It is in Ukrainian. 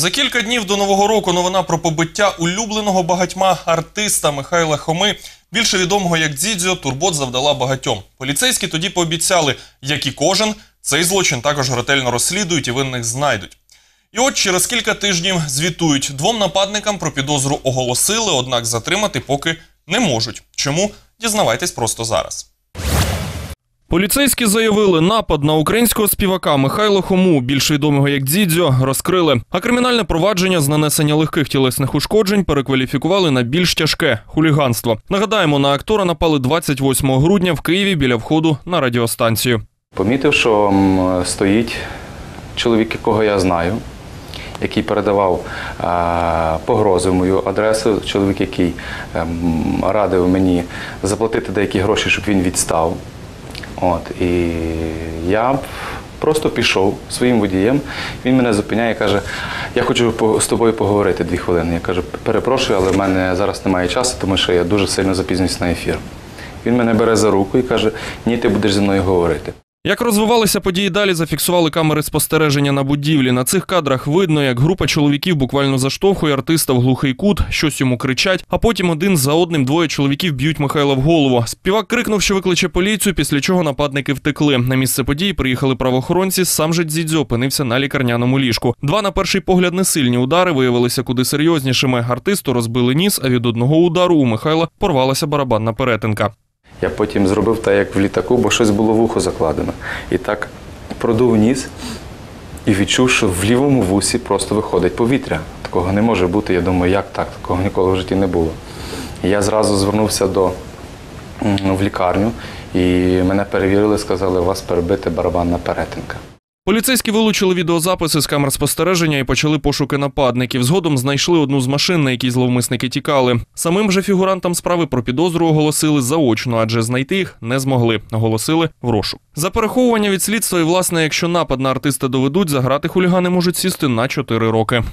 За кілька днів до нового року новина про побиття улюбленого багатьма артиста Михайла Хоми, більше відомого як Дзідзьо, турбот завдала багатьом. Поліцейські тоді пообіцяли, як і кожен, цей злочин також ретельно розслідують і винних знайдуть. І от через кілька тижнів звітують двом нападникам про підозру оголосили, однак затримати поки не можуть. Чому дізнавайтесь просто зараз. Поліцейські заявили, напад на українського співака Михайло Хому, більш відомого як Дзідзьо, розкрили. А кримінальне провадження з нанесення легких тілесних ушкоджень перекваліфікували на більш тяжке хуліганство. Нагадаємо, на актора напали 28 грудня в Києві біля входу на радіостанцію. Помітив, що стоїть чоловік, якого я знаю, який передавав погрози в мою адресу. Чоловік, який ем, радив мені заплатити деякі гроші, щоб він відстав. От, і я просто пішов своїм водієм. Він мене зупиняє і каже: Я хочу з тобою поговорити дві хвилини. Я кажу, перепрошую, але в мене зараз немає часу, тому що я дуже сильно запізнююсь на ефір. Він мене бере за руку і каже: Ні, ти будеш зі мною говорити. Як розвивалися події далі, зафіксували камери спостереження на будівлі. На цих кадрах видно, як група чоловіків буквально заштовхує артиста в глухий кут, щось йому кричать, а потім один за одним двоє чоловіків б'ють Михайла в голову. Співак крикнув, що викличе поліцію, після чого нападники втекли. На місце події приїхали правоохоронці. Сам же Дзідзьо опинився на лікарняному ліжку. Два на перший погляд несильні удари виявилися куди серйознішими. Артисту розбили ніс, а від одного удару у Михайла порвалася барабанна перетинка. Я потім зробив так, як в літаку, бо щось було в ухо закладено. І так продув ніс і відчув, що в лівому вусі просто виходить повітря. Такого не може бути. Я думаю, як так? Такого ніколи в житті не було. Я зразу звернувся до, в лікарню, і мене перевірили, сказали, у вас перебита барабанна перетинка. Поліцейські вилучили відеозаписи з камер спостереження і почали пошуки нападників. Згодом знайшли одну з машин, на якій зловмисники тікали. Самим же фігурантам справи про підозру оголосили заочно, адже знайти їх не змогли. Оголосили в розшук. За переховування від слідства і власне, якщо напад на артиста доведуть, заграти хулігани можуть сісти на 4 роки.